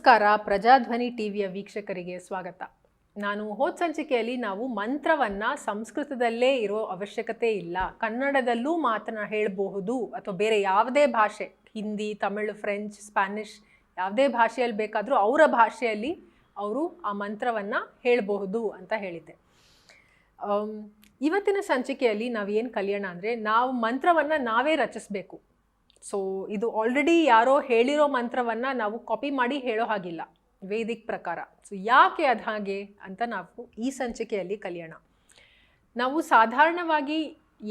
ನಮಸ್ಕಾರ, ಪ್ರಜಾಧ್ವನಿ ಟಿವಿಯ ವೀಕ್ಷಕರಿಗೆ ಸ್ವಾಗತ. ನಾನು ಹೋದ ಸಂಚಿಕೆಯಲ್ಲಿ ನಾವು ಮಂತ್ರವನ್ನ ಸಂಸ್ಕೃತದಲ್ಲೇ ಇರೋ ಅವಶ್ಯಕತೆ ಇಲ್ಲ. ಕನ್ನಡದಲ್ಲೂ ಮಾತನ ಹೇಳಬಹುದು, ಅಥವಾ ಬೇರೆ ಯಾವುದೇ ಭಾಷೆ, ಹಿಂದಿ, ತಮಿಳು, ಫ್ರೆಂಚ್, ಸ್ಪ್ಯಾನಿಷ್, ಯಾವುದೇ ಭಾಷೆಯಲ್ಲಿ ಬೇಕಾದರೂ ಅವರ ಭಾಷೆಯಲ್ಲಿ ಅವರು ಆ ಮಂತ್ರವನ್ನು ಹೇಳಬಹುದು ಅಂತ ಹೇಳಿದ್ದೆ. ಇವತ್ತಿನ ಸಂಚಿಕೆಯಲ್ಲಿ ನಾವು ಏನು ಕಲಿಯೋಣ ಅಂದರೆ ನಾವು ಮಂತ್ರವನ್ನು ನಾವೇ ರಚಿಸಬೇಕು. ಸೊ ಇದು ಆಲ್ರೆಡಿ ಯಾರೋ ಹೇಳಿರೋ ಮಂತ್ರವನ್ನು ನಾವು ಕಾಪಿ ಮಾಡಿ ಹೇಳೋ ಹಾಗಿಲ್ಲ, ವೇದಿಕ್ ಪ್ರಕಾರ. ಸೊ ಯಾಕೆ ಅದು ಹಾಗೆ ಅಂತ ನಾವು ಈ ಸಂಚಿಕೆಯಲ್ಲಿ ಕಲಿಯೋಣ. ನಾವು ಸಾಧಾರಣವಾಗಿ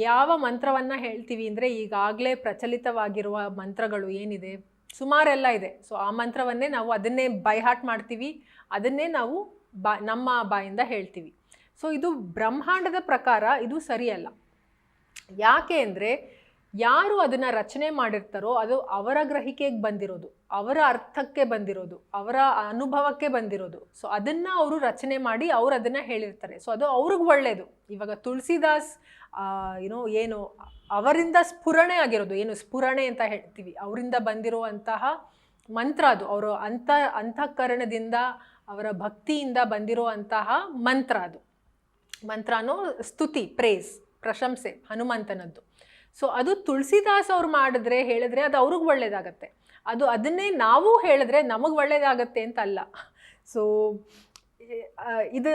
ಯಾವ ಮಂತ್ರವನ್ನು ಹೇಳ್ತೀವಿ ಅಂದರೆ ಈಗಾಗಲೇ ಪ್ರಚಲಿತವಾಗಿರುವ ಮಂತ್ರಗಳು ಏನಿದೆ? ಸುಮಾರೆಲ್ಲ ಇದೆ. ಸೊ ಆ ಮಂತ್ರವನ್ನೇ ನಾವು ಅದನ್ನೇ ಬೈ ಹಾರ್ಟ್ ಮಾಡ್ತೀವಿ, ಅದನ್ನೇ ನಾವು ಬಾ, ನಮ್ಮ ಬಾಯಿಂದ ಹೇಳ್ತೀವಿ. ಸೊ ಇದು ಬ್ರಹ್ಮಾಂಡದ ಪ್ರಕಾರ ಇದು ಸರಿಯಲ್ಲ. ಯಾಕೆ ಅಂದರೆ ಯಾರು ಅದನ್ನು ರಚನೆ ಮಾಡಿರ್ತಾರೋ ಅದು ಅವರ ಗ್ರಹಿಕೆಗೆ ಬಂದಿರೋದು, ಅವರ ಅರ್ಥಕ್ಕೆ ಬಂದಿರೋದು, ಅವರ ಅನುಭವಕ್ಕೆ ಬಂದಿರೋದು. ಸೊ ಅದನ್ನು ಅವರು ರಚನೆ ಮಾಡಿ ಅವ್ರು ಅದನ್ನು ಹೇಳಿರ್ತಾರೆ. ಸೊ ಅದು ಅವ್ರಿಗೆ ಒಳ್ಳೆಯದು ಇವಾಗ ತುಳಸಿದಾಸ್ ಏನೋ ಏನು, ಅವರಿಂದ ಸ್ಫುರಣೆ ಆಗಿರೋದು. ಏನು ಸ್ಫುರಣೆ ಅಂತ ಹೇಳ್ತೀವಿ. ಅವರಿಂದ ಬಂದಿರುವಂತಹ ಮಂತ್ರ ಅದು. ಅವರು ಅಂತ, ಅಂತಃಕರಣದಿಂದ, ಅವರ ಭಕ್ತಿಯಿಂದ ಬಂದಿರುವಂತಹ ಮಂತ್ರ ಅದು. ಮಂತ್ರನೋ ಸ್ತುತಿ ಪ್ರೇಸ್ ಪ್ರಶಂಸೆ, ಹನುಮಂತನದ್ದು. ಸೊ ಅದು ತುಳಸಿದಾಸ್ ಅವ್ರು ಮಾಡಿದ್ರೆ ಹೇಳಿದ್ರೆ ಅದು ಅವ್ರಿಗೆ ಒಳ್ಳೇದಾಗತ್ತೆ. ಅದು ಅದನ್ನೇ ನಾವು ಹೇಳಿದ್ರೆ ನಮಗೆ ಒಳ್ಳೇದಾಗತ್ತೆ ಅಂತ ಅಲ್ಲ ಸೊ ಇದು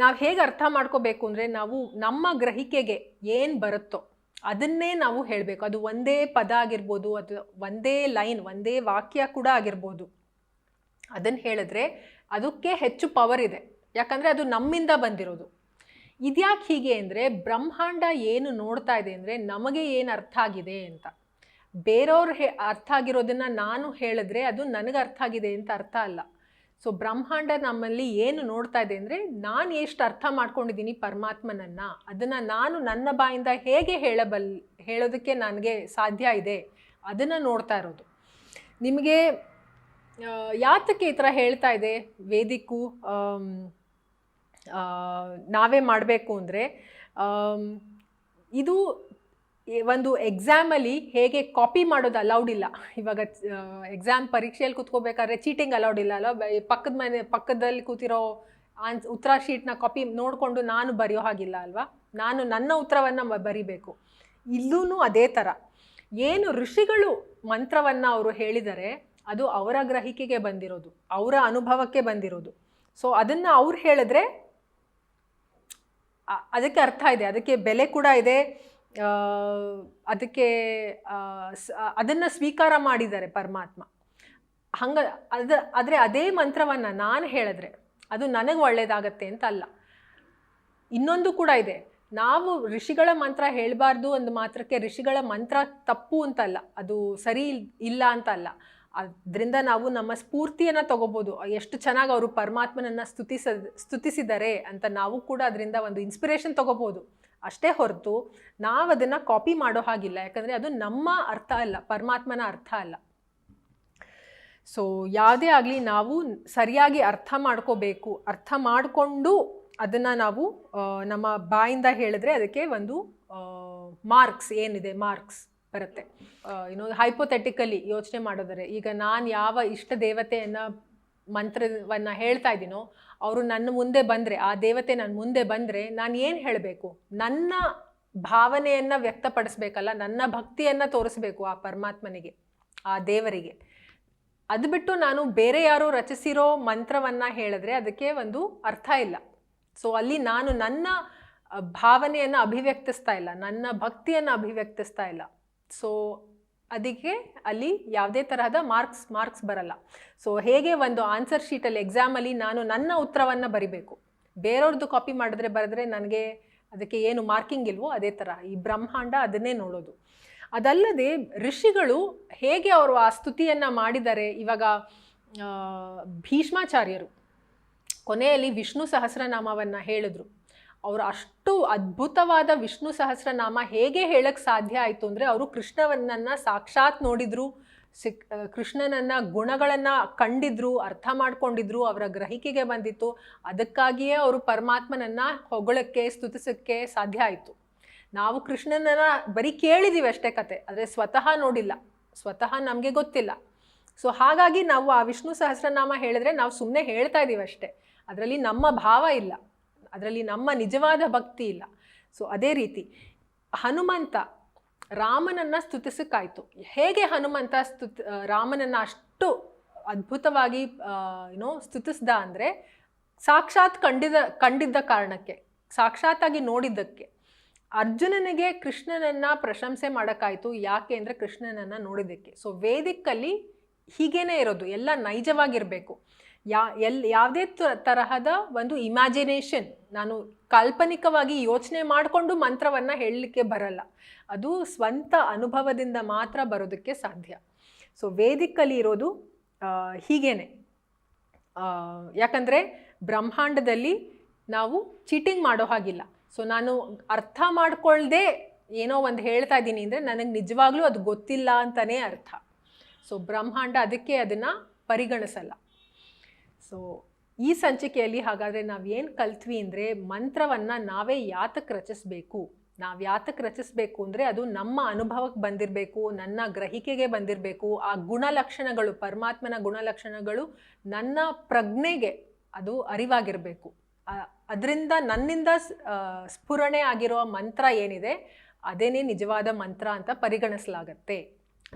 ನಾವು ಹೇಗೆ ಅರ್ಥ ಮಾಡ್ಕೋಬೇಕು ಅಂದರೆ ನಾವು ನಮ್ಮ ಗ್ರಹಿಕೆಗೆ ಏನು ಬರುತ್ತೋ ಅದನ್ನೇ ನಾವು ಹೇಳಬೇಕು. ಅದು ಒಂದೇ ಪದ ಆಗಿರ್ಬೋದು, ಅದು ಒಂದೇ ಲೈನ್, ಒಂದೇ ವಾಕ್ಯ ಕೂಡ ಆಗಿರ್ಬೋದು. ಅದನ್ನು ಹೇಳಿದ್ರೆ ಅದಕ್ಕೆ ಹೆಚ್ಚು ಪವರ್ ಇದೆ. ಯಾಕಂದರೆ ಅದು ನಮ್ಮಿಂದ ಬಂದಿರೋದು. ಇದ್ಯಾಕೆ ಹೀಗೆ ಅಂದರೆ ಬ್ರಹ್ಮಾಂಡ ಏನು ನೋಡ್ತಾ ಇದೆ ಅಂದರೆ ನಮಗೆ ಏನು ಅರ್ಥ ಆಗಿದೆ ಅಂತ. ಬೇರೆಯವ್ರು ಹೇ ಅರ್ಥ ಆಗಿರೋದನ್ನು ನಾನು ಹೇಳಿದ್ರೆ ಅದು ನನಗೆ ಅರ್ಥ ಆಗಿದೆ ಅಂತ ಅರ್ಥ ಅಲ್ಲ. ಸೊ ಬ್ರಹ್ಮಾಂಡ ನಮ್ಮಲ್ಲಿ ಏನು ನೋಡ್ತಾ ಇದೆ ಅಂದರೆ ನಾನು ಎಷ್ಟು ಅರ್ಥ ಮಾಡ್ಕೊಂಡಿದ್ದೀನಿ ಪರಮಾತ್ಮನನ್ನು, ಅದನ್ನು ನಾನು ನನ್ನ ಬಾಯಿಂದ ಹೇಗೆ ಹೇಳಬಲ್, ಹೇಳೋದಕ್ಕೆ ನನಗೆ ಸಾಧ್ಯ ಇದೆ, ಅದನ್ನು ನೋಡ್ತಾ ಇರೋದು. ನಿಮಗೆ ಯಾತಕ್ಕೆ ಈ ಥರ ಹೇಳ್ತಾ ಇದೆ ವೇದಿಕು ನಾವೇ ಮಾಡಬೇಕು ಅಂದರೆ ಇದು ಒಂದು ಎಕ್ಸಾಮಲ್ಲಿ ಹೇಗೆ ಕಾಪಿ ಮಾಡೋದು ಅಲೌಡ್ ಇಲ್ಲ. ಇವಾಗ ಎಕ್ಸಾಮ್ ಪರೀಕ್ಷೆಯಲ್ಲಿ ಕೂತ್ಕೋಬೇಕಾದ್ರೆ ಚೀಟಿಂಗ್ ಅಲೌಡ್ ಇಲ್ಲ ಅಲ್ಲ ಪಕ್ಕದ ಮನೆ, ಪಕ್ಕದಲ್ಲಿ ಕೂತಿರೋ ಆನ್ಸ್ ಉತ್ತರ ಶೀಟ್ನ ಕಾಪಿ ನೋಡಿಕೊಂಡು ನಾನು ಬರೆಯೋ ಹಾಗಿಲ್ಲ ಅಲ್ವಾ? ನಾನು ನನ್ನ ಉತ್ತರವನ್ನು ಬರಿಬೇಕು. ಇಲ್ಲೂ ಅದೇ ಥರ ಏನು ಋಷಿಗಳು ಮಂತ್ರವನ್ನು ಅವರು ಹೇಳಿದರೆ ಅದು ಅವರ ಗ್ರಹಿಕೆಗೆ ಬಂದಿರೋದು, ಅವರ ಅನುಭವಕ್ಕೆ ಬಂದಿರೋದು. ಸೊ ಅದನ್ನು ಅವ್ರು ಹೇಳಿದ್ರೆ ಅದಕ್ಕೆ ಅರ್ಥ ಇದೆ. ಅದಕ್ಕೆ ಬೆಲೆ ಕೂಡ ಇದೆ. ಅದಕ್ಕೆ ಅದನ್ನು ಸ್ವೀಕಾರ ಮಾಡಿದ್ದಾರೆ ಪರಮಾತ್ಮ. ಹಂಗ, ಅದು, ಆದರೆ ಅದೇ ಮಂತ್ರವನ್ನು ನಾನು ಹೇಳಿದ್ರೆ ಅದು ನನಗೆ ಒಳ್ಳೆಯದಾಗತ್ತೆ ಅಂತ ಅಲ್ಲ. ಇನ್ನೊಂದು ಕೂಡ ಇದೆ. ನಾವು ಋಷಿಗಳ ಮಂತ್ರ ಹೇಳಬಾರ್ದು ಒಂದು ಮಾತ್ರಕ್ಕೆ ಋಷಿಗಳ ಮಂತ್ರ ತಪ್ಪು ಅಂತಲ್ಲ ಅದು ಸರಿ ಇಲ್ಲ ಅಂತ ಅಲ್ಲ. ಅದರಿಂದ ನಾವು ನಮ್ಮ ಸ್ಫೂರ್ತಿಯನ್ನು ತಗೋಬೋದು. ಎಷ್ಟು ಚೆನ್ನಾಗಿ ಅವರು ಪರಮಾತ್ಮನನ್ನು ಸ್ತುತಿಸ ಸ್ತುತಿಸಿದ್ದಾರೆ ಅಂತ ನಾವು ಕೂಡ ಅದರಿಂದ ಒಂದು ಇನ್ಸ್ಪಿರೇಷನ್ ತಗೋಬೋದು. ಅಷ್ಟೇ ಹೊರತು ನಾವು ಅದನ್ನು ಕಾಪಿ ಮಾಡೋ ಹಾಗಿಲ್ಲ. ಯಾಕಂದರೆ ಅದು ನಮ್ಮ ಅರ್ಥ ಅಲ್ಲ, ಪರಮಾತ್ಮನ ಅರ್ಥ ಅಲ್ಲ. ಸೊ ಯಾವುದೇ ಆಗಲಿ ನಾವು ಸರಿಯಾಗಿ ಅರ್ಥ ಮಾಡ್ಕೋಬೇಕು. ಅರ್ಥ ಮಾಡಿಕೊಂಡು ಅದನ್ನು ನಾವು ನಮ್ಮ ಬಾಯಿಂದ ಹೇಳಿದ್ರೆ ಅದಕ್ಕೆ ಒಂದು ಮಾರ್ಕ್ಸ್ ಏನಿದೆ ಮಾರ್ಕ್ಸ್ ಬರುತ್ತೆ. ಇನ್ನೊಂದು ಹೈಪೋಥೆಟಿಕಲಿ ಯೋಚನೆ ಮಾಡಿದರೆ ಈಗ ನಾನು ಯಾವ ಇಷ್ಟ ದೇವತೆಯನ್ನು ಮಂತ್ರವನ್ನು ಹೇಳ್ತಾ ಇದ್ದೀನೋ, ಅವರು ನನ್ನ ಮುಂದೆ ಬಂದರೆ, ಆ ದೇವತೆ ನನ್ನ ಮುಂದೆ ಬಂದರೆ ನಾನು ಏನು ಹೇಳಬೇಕು? ನನ್ನ ಭಾವನೆಯನ್ನು ವ್ಯಕ್ತಪಡಿಸ್ಬೇಕಲ್ಲ, ನನ್ನ ಭಕ್ತಿಯನ್ನು ತೋರಿಸ್ಬೇಕು ಆ ಪರಮಾತ್ಮನಿಗೆ, ಆ ದೇವರಿಗೆ. ಅದು ಬಿಟ್ಟು ನಾನು ಬೇರೆ ಯಾರು ರಚಿಸಿರೋ ಮಂತ್ರವನ್ನು ಹೇಳಿದ್ರೆ ಅದಕ್ಕೆ ಒಂದು ಅರ್ಥ ಇಲ್ಲ. ಸೊ ಅಲ್ಲಿ ನಾನು ನನ್ನ ಭಾವನೆಯನ್ನು ಅಭಿವ್ಯಕ್ತಿಸ್ತಾ ಇಲ್ಲ, ನನ್ನ ಭಕ್ತಿಯನ್ನು ಅಭಿವ್ಯಕ್ತಿಸ್ತಾ ಇಲ್ಲ. ಸೊ ಅದಕ್ಕೆ ಅಲ್ಲಿ ಯಾವುದೇ ತರಹದ ಮಾರ್ಕ್ಸ್ ಮಾರ್ಕ್ಸ್ ಬರಲ್ಲ. ಸೊ ಹೇಗೆ ಒಂದು ಆನ್ಸರ್ ಶೀಟಲ್ಲಿ ಎಕ್ಸಾಮಲ್ಲಿ ನಾನು ನನ್ನ ಉತ್ತರವನ್ನು ಬರಿಬೇಕು? ಬೇರೆಯವ್ರದ್ದು ಕಾಪಿ ಮಾಡಿದ್ರೆ ಬರೆದ್ರೆ ನನಗೆ ಅದಕ್ಕೆ ಏನು ಮಾರ್ಕಿಂಗ್ ಇಲ್ವೋ ಅದೇ ಥರ ಈ ಬ್ರಹ್ಮಾಂಡ ಅದನ್ನೇ ನೋಡೋದು. ಅದಲ್ಲದೆ ಋಷಿಗಳು ಹೇಗೆ ಅವರು ಆ ಸ್ತುತಿಯನ್ನು ಮಾಡಿದ್ದಾರೆ ಇವಾಗ ಭೀಷ್ಮಾಚಾರ್ಯರು, ಕೊನೆಯಲ್ಲಿ ವಿಷ್ಣು ಸಹಸ್ರನಾಮವನ್ನು ಹೇಳಿದ್ರು. ಅವರು ಅಷ್ಟು ಅದ್ಭುತವಾದ ವಿಷ್ಣು ಸಹಸ್ರನಾಮ ಹೇಗೆ ಹೇಳಕ್ಕೆ ಸಾಧ್ಯ ಆಯಿತು ಅಂದರೆ ಅವರು ಕೃಷ್ಣವನ್ನನ್ನು ಸಾಕ್ಷಾತ್ ನೋಡಿದ್ರು, ಸಿಕ್ ಕೃಷ್ಣನನ್ನು ಗುಣಗಳನ್ನು ಕಂಡಿದ್ರು, ಅರ್ಥ ಮಾಡ್ಕೊಂಡಿದ್ರು, ಅವರ ಗ್ರಹಿಕೆಗೆ ಬಂದಿತ್ತು. ಅದಕ್ಕಾಗಿಯೇ ಅವರು ಪರಮಾತ್ಮನನ್ನು ಹೊಗಳಕ್ಕೆ, ಸ್ತುತಿಸೋಕ್ಕೆ ಸಾಧ್ಯ ಆಯಿತು. ನಾವು ಕೃಷ್ಣನನ್ನ ಬರೀ ಕೇಳಿದ್ದೀವಿ ಅಷ್ಟೇ ಕತೆ, ಆದರೆ ಸ್ವತಃ ನೋಡಿಲ್ಲ, ಸ್ವತಃ ನಮಗೆ ಗೊತ್ತಿಲ್ಲ. ಸೊ ಹಾಗಾಗಿ ನಾವು ಆ ವಿಷ್ಣು ಸಹಸ್ರನಾಮ ಹೇಳಿದ್ರೆ ನಾವು ಸುಮ್ಮನೆ ಹೇಳ್ತಾ ಇದ್ದೀವಿ ಅಷ್ಟೇ, ಅದರಲ್ಲಿ ನಮ್ಮ ಭಾವ ಇಲ್ಲ. ಅದರಲ್ಲಿ ನಮ್ಮ ನಿಜವಾದ ಭಕ್ತಿ ಇಲ್ಲ. ಸೊ ಅದೇ ರೀತಿ ಹನುಮಂತ ರಾಮನನ್ನು ಸ್ತುತಿಸಕ್ಕಾಯ್ತು. ಹೇಗೆ ಹನುಮಂತ ಸ್ತುತ್ ರಾಮನನ್ನು ಅಷ್ಟು ಅದ್ಭುತವಾಗಿ ಏನೋ ಸ್ತುತಿಸ್ದ ಅಂದರೆ ಸಾಕ್ಷಾತ್ ಕಂಡಿದ, ಕಂಡಿದ್ದ ಕಾರಣಕ್ಕೆ, ಸಾಕ್ಷಾತ್ತಾಗಿ ನೋಡಿದ್ದಕ್ಕೆ. ಅರ್ಜುನನಿಗೆ ಕೃಷ್ಣನನ್ನು ಪ್ರಶಂಸೆ ಮಾಡೋಕ್ಕಾಯ್ತು, ಯಾಕೆ ಅಂದರೆ ಕೃಷ್ಣನನ್ನು ನೋಡಿದ್ದಕ್ಕೆ. ಸೊ ವೇದಿಕಲ್ಲಿ ಹೀಗೇನೆ ಇರೋದು, ಎಲ್ಲ ನೈಜವಾಗಿರಬೇಕು. ಯಾ, ಎಲ್, ಯಾವುದೇ ತರಹದ ಒಂದು ಇಮ್ಯಾಜಿನೇಷನ್ ನಾನು ಕಾಲ್ಪನಿಕವಾಗಿ ಯೋಚನೆ ಮಾಡಿಕೊಂಡು ಮಂತ್ರವನ್ನು ಹೇಳಲಿಕ್ಕೆ ಬರಲ್ಲ. ಅದು ಸ್ವಂತ ಅನುಭವದಿಂದ ಮಾತ್ರ ಬರೋದಕ್ಕೆ ಸಾಧ್ಯ. ಸೊ ವೇದಿಕಲ್ಲಿ ಇರೋದು ಹೀಗೇನೆ. ಯಾಕಂದರೆ ಬ್ರಹ್ಮಾಂಡದಲ್ಲಿ ನಾವು ಚೀಟಿಂಗ್ ಮಾಡೋ ಹಾಗಿಲ್ಲ. ಸೊ ನಾನು ಅರ್ಥ ಮಾಡ್ಕೊಳ್ಳದೆ ಏನೋ ಒಂದು ಹೇಳ್ತಾ ಇದ್ದೀನಿ ಅಂದರೆ ನನಗೆ ನಿಜವಾಗ್ಲೂ ಅದು ಗೊತ್ತಿಲ್ಲ ಅಂತಲೇ ಅರ್ಥ. ಸೊ ಬ್ರಹ್ಮಾಂಡ ಅದಕ್ಕೆ ಅದನ್ನು ಪರಿಗಣಿಸಲ್ಲ. ಸೊ ಈ ಸಂಚಿಕೆಯಲ್ಲಿ ಹಾಗಾದರೆ ನಾವು ಏನು ಕಲ್ತ್ವಿ ಅಂದರೆ ಮಂತ್ರವನ್ನು ನಾವೇ ಯಾತಕ್ಕೆ ರಚಿಸಬೇಕು? ನಾವು ಯಾತಕ್ಕೆ ರಚಿಸಬೇಕು ಅಂದರೆ ಅದು ನಮ್ಮ ಅನುಭವಕ್ಕೆ ಬಂದಿರಬೇಕು, ನನ್ನ ಗ್ರಹಿಕೆಗೆ ಬಂದಿರಬೇಕು, ಆ ಗುಣಲಕ್ಷಣಗಳು, ಪರಮಾತ್ಮನ ಗುಣಲಕ್ಷಣಗಳು ನನ್ನ ಪ್ರಜ್ಞೆಗೆ ಅದು ಅರಿವಾಗಿರಬೇಕು. ಅದರಿಂದ ನನ್ನಿಂದ ಸ್ಫುರಣೆ ಆಗಿರೋ ಮಂತ್ರ ಏನಿದೆ, ಅದೇನೇ ನಿಜವಾದ ಮಂತ್ರ ಅಂತ ಪರಿಗಣಿಸಲಾಗತ್ತೆ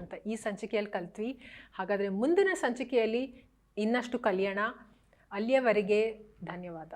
ಅಂತ ಈ ಸಂಚಿಕೆಯಲ್ಲಿ ಕಲ್ತ್ವಿ. ಹಾಗಾದರೆ ಮುಂದಿನ ಸಂಚಿಕೆಯಲ್ಲಿ ಇನ್ನಷ್ಟು ಕಲಿಯೋಣ. ಅಲ್ಲಿಯವರೆಗೆ ಧನ್ಯವಾದ.